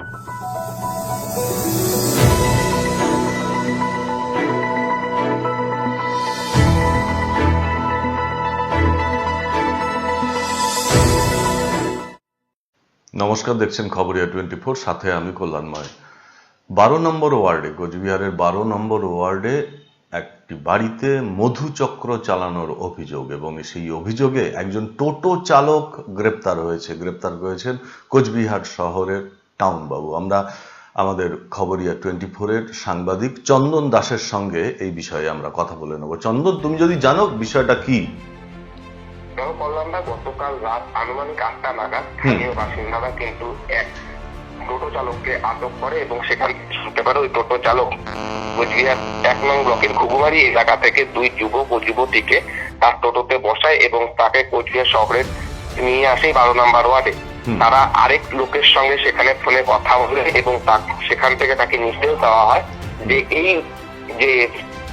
নমস্কার, দেখছেন Khabariya twenty four, সাথে আমি কল্যাণময়। বারো নম্বর ওয়ার্ডে, কোচবিহারের বারো নম্বর ওয়ার্ডে একটি বাড়িতে মধুচক্র চালানোর অভিযোগ এবং সেই অভিযোগে একজন টোটো চালক গ্রেপ্তার হয়েছে। গ্রেপ্তার হয়েছেন কোচবিহার শহরের টাউনবাবু। আমরা আমাদের খবরিয়া টোয়েন্টি ফোরের সাংবাদিক চন্দন দাসের সঙ্গে এই বিষয়ে আমরা কথা বলে নেব। চন্দন তুমি যদি জানো বিষয়টা কি? দেখো কল্যাণদা গতকাল রাত আনুমানিক আটটা নাগাদ স্থানীয় বাসিন্দারা কিন্তু এক টোটো চালককে আটক করে এবং সেখান শুনতে পারে ওই টোটো চালক কোচবিহার এক নং ব্লকের ঘুঘুমারি এলাকা থেকে দুই যুবক ও যুবতীকে তার টোটোতে বসায় এবং তাকে কোচবিহার শহরে নিয়ে আসে বারো নাম্বার ওয়ার্ডে। তারা আরেক লোকের সঙ্গে সেখানে ফোনে কথা বলে এবং সেখান থেকে তাকে নির্দেশ দেওয়া হয় যে এই যে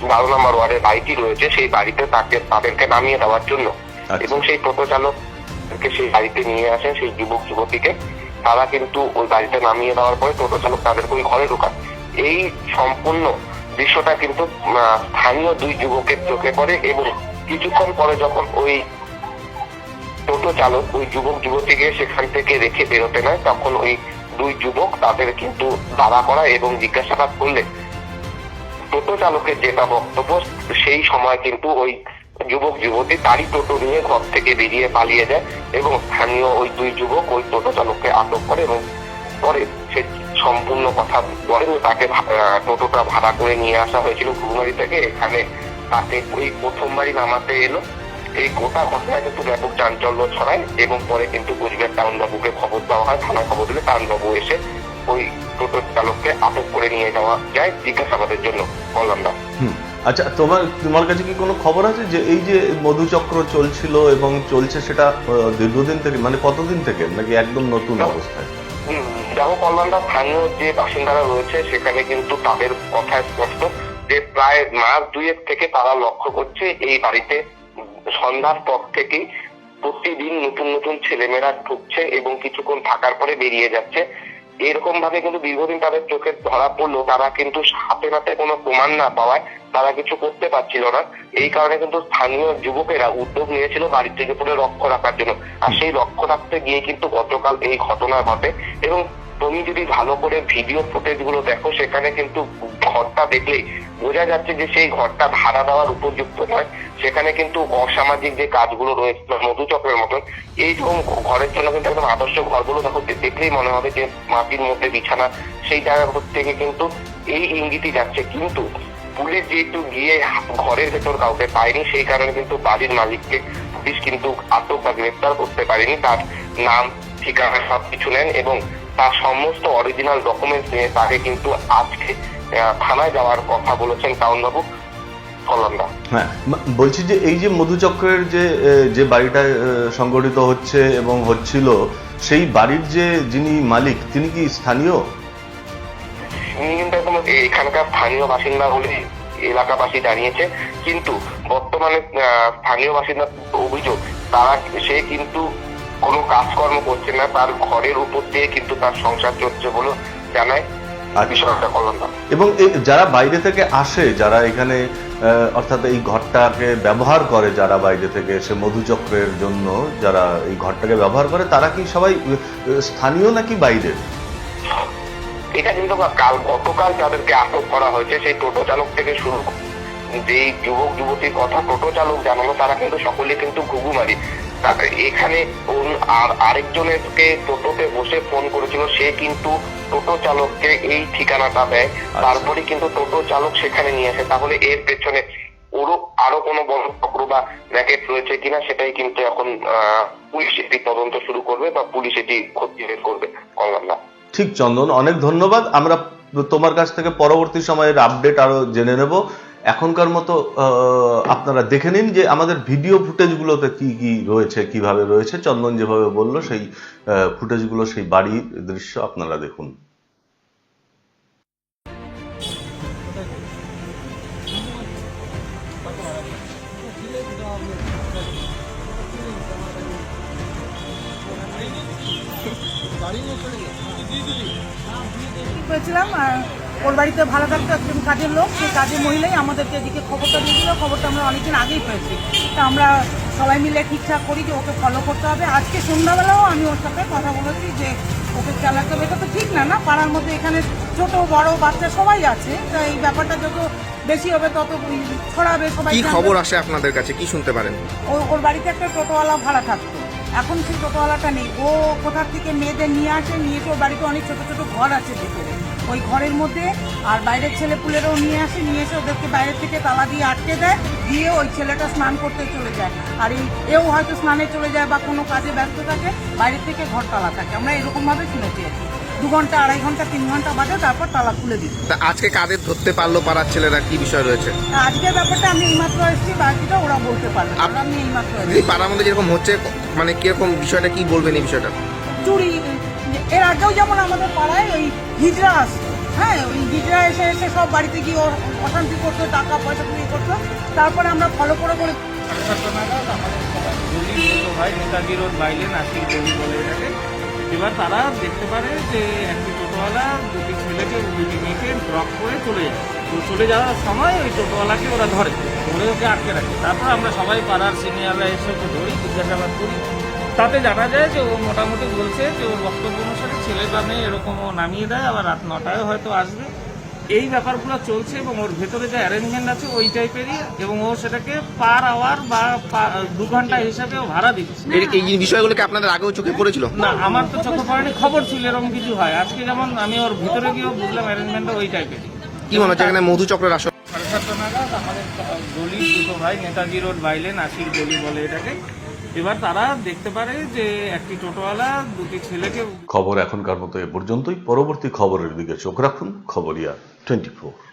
বারো নম্বর ওয়ার্ডের বাড়িটি রয়েছে সেই বাড়িতে তাকে তাদেরকে নামিয়ে দেওয়ার জন্য। আচ্ছা। এবং সেই টোটো চালককে সেই বাড়িতে নিয়ে আসেন সেই যুবক যুবতীকে। তারা কিন্তু ওই বাড়িতে নামিয়ে দেওয়ার পরে টোটো চালক তাদেরকে ওই ঘরে ঢোকান। এই সম্পূর্ণ দৃশ্যটা কিন্তু স্থানীয় দুই যুবকের চোখে পড়ে এবং কিছুক্ষণ পরে যখন ওই টোটো চালক ওই যুবক যুবতীকে সেখান থেকে রেখে বেরোতে নেয়। তখন ওই দুই যুবক তাদের কিন্তু দাঁড়া করা এবং জিজ্ঞাসাবাদ করলে। টোটো চালকের যেটা বক্তব্য, সেই সময় কিন্তু ওই যুবক যুবতী তারই টোটো নিয়ে ঘর থেকে বেরিয়ে পালিয়ে যায় এবং স্থানীয় ওই দুই যুবক ওই টোটো চালককে আটক করে এবং পরে সে সম্পূর্ণ কথা বলেন। তাকে টোটোটা ভাড়া করে নিয়ে আসা হয়েছিল ঘুমারি থেকে। এখানে তাকে ওই প্রথমবারই নামাতে এলো। এই গোটা ঘটনায় কিন্তু ব্যাপক চাঞ্চল্য ছড়ায় এবং পরে কিন্তু কুচবিহার টাউন বাবুকে খবর দেওয়া হয় থানায় খবর দিলে টাউন বাবু এসে ওই টোটো চালককে আটক করে নিয়ে যাওয়া যায় জিজ্ঞাসাবাদের জন্য। কল্যাণদা আচ্ছা তোমার তোমার কাছে কি কোনো খবর আছে যে এই যে মধুচক্র চলছিল এবং চলছে সেটা দীর্ঘদিন থেকে মানে কতদিন থেকে নাকি একদম নতুন অবস্থায়? হুম, দেখো কল্যাণদা স্থানীয় যে বাসিন্দারা রয়েছে সেখানে কিন্তু তাদের কথা স্পষ্ট যে প্রায় মাস দুয়েক থেকে তারা লক্ষ্য করছে এই বাড়িতে সন্ধ্যার পর থেকেই প্রতিদিন নতুন নতুন ছেলেমেয়েরা ঢুকছে এবং কিছুক্ষণ থাকার পরে বেরিয়ে যাচ্ছে। এরকম ভাবে কিন্তু দীর্ঘদিন তাদের চোখে ধরা পড়ল। তারা কিন্তু হাতে নাতে কোনো প্রমাণ না পাওয়ায় তারা কিছু করতে পারছিল না। এই কারণে কিন্তু স্থানীয় যুবকেরা উদ্যোগ নিয়েছিল বাড়ির থেকে পুরো লক্ষ্য রাখার জন্য। আর সেই লক্ষ্য রাখতে গিয়ে কিন্তু গতকাল এই ঘটনা ঘটে এবং তুমি যদি ভালো করে ভিডিও ফুটেজগুলো দেখো, সেখানে কিন্তু ঘরটা দেখলেই বোঝা যাচ্ছে যে সেই ঘরটা ভাড়া দেওয়ার উপযুক্ত নয়। সেখানে কিন্তু অসামাজিক যে কাজগুলো রয়েছে মধুচক্রের মতন, এই রকম ঘরের জন্য কিন্তু একদম আদর্শ ঘরগুলো দেখো দেখলেই মনে হবে যে মাটির মধ্যে বিছানা, সেই জায়গা থেকে কিন্তু এই ইঙ্গিতই যাচ্ছে। কিন্তু পুলিশ যেহেতু গিয়ে ঘরের ভেতর কাউকে পায়নি, সেই কারণে কিন্তু বাড়ির মালিককে পুলিশ কিন্তু আটক বা গ্রেপ্তার করতে পারেনি। তার নাম, ঠিকানা সব কিছু নেন এবং তার সমস্ত অরিজিনাল ডকুমেন্টস নিয়ে তাকে কিন্তু আজকে থানায় যাওয়ার কথা বলেছেন টাউনবাবু হ্যাঁ বলছি যে এই যে মধুচক্রের যে যে বাড়িটা সংগঠিত হচ্ছে এবং হচ্ছিল সেই বাড়ির যে যিনি মালিক তিনি কি স্থানীয়? এখানকার স্থানীয় বাসিন্দা বলে এলাকাবাসী জানিয়েছে কিন্তু বর্তমানে স্থানীয় বাসিন্দার অভিযোগ তারা সে কিন্তু কোনো কাজকর্ম করছে না তার ঘরের উপর দিয়ে কিন্তু তার সংসার চলছে বলে জানায় আচ্ছা। বিষয়টা এবং যারা বাইরে থেকে আসে যারা এখানে অর্থাৎ এই ঘরটাকে ব্যবহার করে যারা বাইরে থেকে এসে মধুচক্রের জন্য যারা এই ঘরটাকে ব্যবহার করে তারা কি সবাই স্থানীয় নাকি বাইরের এটা কিন্তু কাল গতকাল যাদেরকে আটক করা হয়েছে সেই টোটো চালক থেকে শুরু। যে যুবক যুবতীর কথা টোটো চালক জানালো তারা কিন্তু সকলে কিন্তু ঘুঘুমারি এখানে আর আরেকজনেরকে টোটোতে বসে ফোন করেছিল সে কিন্তু টোটো চালককে এই ঠিকানাটা দেয়। তারপরে কিন্তু টোটো চালক সেখানে নিয়ে আসে। তাহলে এর পেছনে ওরও আরও কোনো বড় চক্র বা র্যাকেট রয়েছে কিনা সেটাই কিন্তু এখন পুলিশ এটি তদন্ত শুরু করবে বা পুলিশ এটি খতিয়ে বের করবে কল্যাণদা ঠিক চন্দন অনেক ধন্যবাদ। আমরা তোমার কাছ থেকে পরবর্তী সময়ের আপডেট আরও জেনে নেব। এখনকার মতো আপনারা দেখে নিন যে আমাদের ভিডিও ফুটেজগুলোতে কি কি রয়েছে, কীভাবে রয়েছে। চন্দন যেভাবে বলল, সেই ফুটেজগুলো, সেই বাড়ির দৃশ্য আপনারা দেখুন। ওর বাড়িতে ভালো থাকতো একজন কাজের লোক সেই কাজের মহিলাই আমাদেরকে এদিকে খবরটা দিয়েছিল খবরটা আমরা অনেকদিন আগেই পেয়েছি। তা আমরা সবাই মিলে ঠিকঠাক করি যে ওকে ফলো করতে হবে। আজকে সন্ধ্যাবেলাও আমি ওর সাথে কথা বলেছি যে ওকে চালাতে হবে। এটা তো ঠিক না না? পাড়ার মধ্যে এখানে ছোট বড় বাচ্চা সবাই আছে। তা এই ব্যাপারটা যত বেশি হবে তত ছড়াবে সবাই কি খবর আসে আপনাদের কাছে? কি শুনতে পারেন? ও- ওর বাড়িতে একটা টোটোওয়ালা ভাড়া থাকতো। এখন সেই টোটোওয়ালাটা নেই। ও কোথার থেকে মেয়েদের নিয়ে আসে, নিয়ে এসে বাড়িতে অনেক ছোটো ছোটো ঘর আছে ভেতরে ওই ঘরের মধ্যে আর বাইরের ছেলে পুলেরও নিয়ে আসে, নিয়ে এসে ওদেরকে বাইরের থেকে তালা দিয়ে আটকে দেয়, দিয়ে ওই ছেলেটা স্নান করতে চলে যায়। আর এই এও হয়তো স্নানে চলে যায় বা কোনো কাজে ব্যস্ত থাকে বাইরের থেকে ঘর তালা থাকে। আমরা এরকমভাবে শুনেছি। দু ঘণ্টা আড়াই ঘণ্টা তিন ঘণ্টা বাদে তারপর তালা খুলে দিত তা আজকে কাদের ধরতে পারল পাড়ার ছেলেরা? কি বিষয় রয়েছে? আজকের ব্যাপারটা আমি এইমাত্র এসেছি বাকিটা ওরা বলতে পারবে। না। আপ- আমি এইমাত্র এসেছি। এই পাড়ার মধ্যে যেরকম হচ্ছে মানে কীরকম বিষয়টা কি বলবেন এই বিষয়টা? চুরি এর আগেও যেমন আমাদের পাড়ায় ওই হিজড়া আসতো। হ্যাঁ ওই হিজড়া এসে এসে সব বাড়িতে গিয়ে ওর অশান্তি করতো টাকা পয়সা চুরি করতো। তারপরে আমরা ফলো করে করে সাড়ে সাতটা নাগাদ আমাদের গলি ছোটো ভাই নেতাজি রোড গলি বলে এটাকে। এবার তারা দেখতে পারে যে একটি টোটোওয়ালা দুটি ছেলেকে, দুটি মেয়েকে ড্রপ করে চলে যায়। তো চলে যাওয়ার সময় ওই টোটোওয়ালাকে ওরা ধরে ধরে ওকে আটকে রাখে। তারপর আমরা সবাই পাড়ার সিনিয়ররা এসে ওকে ধরি, জিজ্ঞাসাবাদ করি। তাতে জানা যায় যে ও মোটামুটি বলছে যে ওর বক্তব্য অনুসারে ছেলে বা মেয়ে এরকম ও নামিয়ে দেয়, আবার রাত নটায় হয়তো আসবে। এই ব্যাপারগুলো চলছে এবং ওর ভেতরে যে অ্যারেঞ্জমেন্ট আছে ওই টাইপেরই এবং ও সেটাকে পার আওয়ার বা দু ঘণ্টা হিসাবে ও ভাড়া দিচ্ছে। এই- বিষয়গুলোকে আপনাদের আগেও চোখে পড়েছিল? না আমার তো চোখে পড়েনি খবর ছিল এরকম কিছু হয়। আজকে যেমন আমি ওর ভিতরে গিয়েও বুঝলাম অ্যারেঞ্জমেন্টটা ওই টাইপেরই কি মনে হচ্ছে এখানে মধু চক্রের আসর? সাড়ে সাতটা নাগাদ আমাদের গলি দুটো ভাই নেতাজি রোড বাইলে নাসির গলি বলে এটাকে। এবার তারা দেখতে পারে যে একটি টোটোওয়ালা দুটি ছেলেকে খবর এখনকার মতো এ পর্যন্তই। পরবর্তী খবরের দিকে চোখ রাখুন খবরিয়া টোয়েন্টি ফোর।